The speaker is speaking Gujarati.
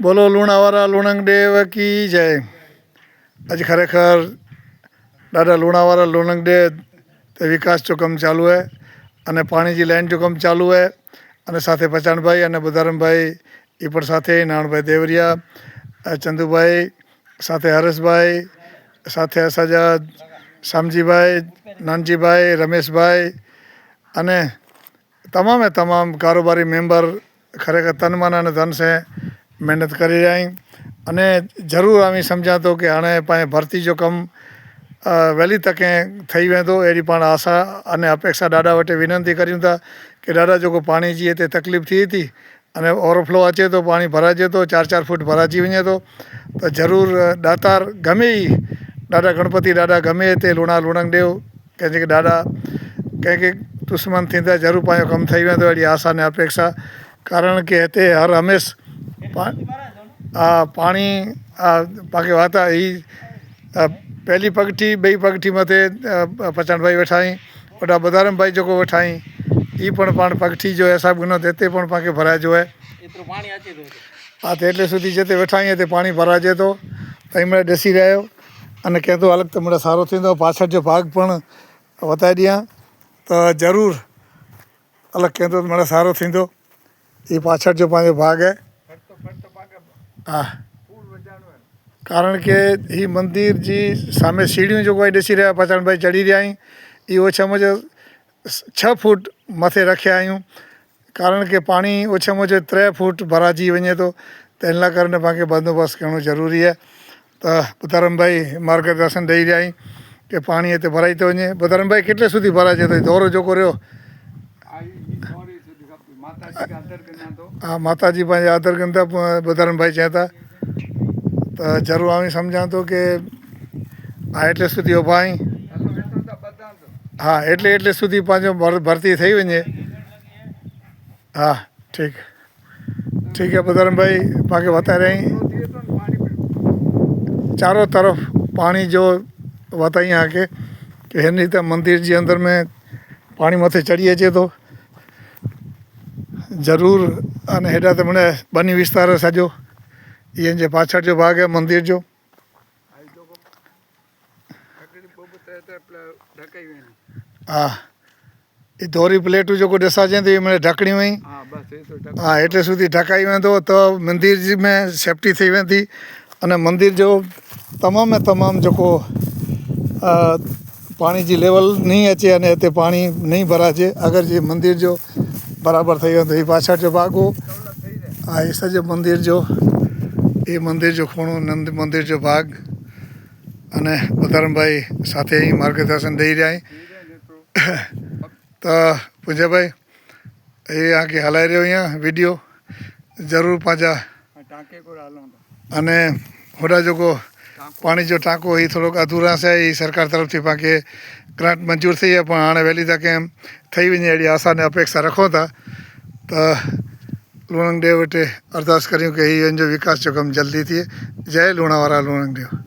બોલો લુણાવારા લુણંગ દેવ કી જય. આજે ખરેખર દાદા લુણાવારા લુણંગ ડે તે વિકાસ જો કમ ચાલુ હે અને પાણીજી લાઈન જો કમ ચાલુ હે અને સાથે પચાણભાઈ અને બધારમભાઈ એ પણ સાથે, નાણભાઈ દેવરિયા ચંદુભાઈ, સાથે હરેશભાઈ, સાથે અસાજાદ, શામજીભાઈ, નાનજીભાઈ, રમેશભાઈ અને તમામે તમામ કારોબારી મેમ્બર ખરેખર તન મન અને ધન से મહેનત કરી રહી અને ज़रूरु आमी सम्झा थो की हाणे पंहिंजे भर्ती जो कमु वैली तके ठही वेंदो अहिड़ी पाण आशा अने अपेक्षा ॾाॾा वटि विनंती करियूं था की ॾाॾा जेको पाणी जी हिते तकलीफ़ थिए थी अने ओवरफ्लो अचे थो पाणी भराइजे थो चारि चारि फुट भराइजी वञे थो त ज़रूरु दातार गमे ई ॾाॾा गणपति ॾाॾा गमे हिते लूणा लूणनि ॾियो कंहिंजे ॾाॾा कंहिंखे दुश्मन थींदा ज़रूरु पंहिंजो कमु ठही वेंदो अहिड़ी आशा अने अपेक्षा कारण की हिते हर हमेशह પાણી પાકે વાતા એ પહેली પગઠી ॿई पगठी मथे पचान भाई वेठाई होॾा बदारम भाई जेको वेठाई એ પણ પાણ પગઠી જો એ સાહેબ ગનો તે પણ પાકે ભરાજો હે હા તે એટલે સુધી જે તે વેઠાઈ તે પાણી ભરાજે તો તમણે ॾिसी રહ્યો. અને કહેતો હાલ તમણે સારો થींदो પાછળ જો ભાગ પણ વતાવી દયા. તો જરૂર. અલગ કહેતો મને સારો થींदो એ પાછળ જો પાંજો ભાગ. હે હા. કારણ કે એ મંદિર જે સામે સીડીઓ જોગવાઈ ડસી રહ્યા પચાણભાઈ ચડી રહ્યા અહીં. એ ઓછામાં ઓછા છ ફૂટ માથે રાખ્યા આયું કારણ કે પાણી ઓછામાં ઓછું ત્રણ ફૂટ ભરાજી વञे તો તેના કારણે બાકી બંદોબસ્ત કરવું જરૂરી છે. તો બુતારામભાઈ માર્ગદર્શન દઈ રહ્યા કે પાણી એ તે ભરાઈ તો વञे બુતારામભાઈ કેટલે સુધી ભરાય છે? તો દોરો જોકો રહ્યો. હા માતાજી પાસે આદર કરતા બધારણભાઈ જ્યાં હતા. તો જરૂર આવીને સમજાવતો કે હા એટલે સુધી ભાઈ. હા એટલે એટલે સુધી પાંચો ભરતી થઈ વञे હા ઠીક. ઠીક છે બધારણભાઈ બાકી વતા અહીં. ચારો તરફ પાણી જો વતાઈ આંકે કે એની રીતે મંદિર જે અંદર મેં પાણી માથે ચડીએ છીએ તો पाछड़ जो भाग आहे मंदिर जो આઈ તો આગળ બહુ બતા તો પેલા ઢકાઈ વેની હા એ ધોરી પ્લેટું जेको ॾिसां थी મને ढकणियूं आहिनि હા બસ એ તો ઢક હા એટલે સુધી ઢકાઈ वेंदो त मंदिर जी में सेफ्टी थी वेंदी अने मंदिर जो तमामु में तमामु जेको अ, पाणी जी लेवल नहीं अचे अने हिते पाणी नहीं भराजे अगरि जे मंदिर બરાબર થઈ ગયું. એ પાછળ જો ભાગો આ એસા જે મંદિર જો એ મંદિર જો ખૂણું નંદ મંદિર જો ભાગ. અને બધારમભાઈ સાથે અહીં માર્ગદર્શન દઈ રહ્યા તો પૂજાભાઈ એ આખી હલાઈ રહ્યો અહીંયા વીડિયો. જરૂર પાછા. અને હોડા જોકો पाणी जो टांको ही थोरो अधूरास आहे ही सरकार तरफ़ पाण खे ग्रांट मंज़ूर थी आहे पण हाणे वहेली तक ठही वञे अहिड़ी आशा ने अपेक्षा रखूं था त लूणंग देव वटि अरदास करियूं की हीउ हिन जो विकास जो कमु जल्दी थिए जय लूणावारा लूणंग देव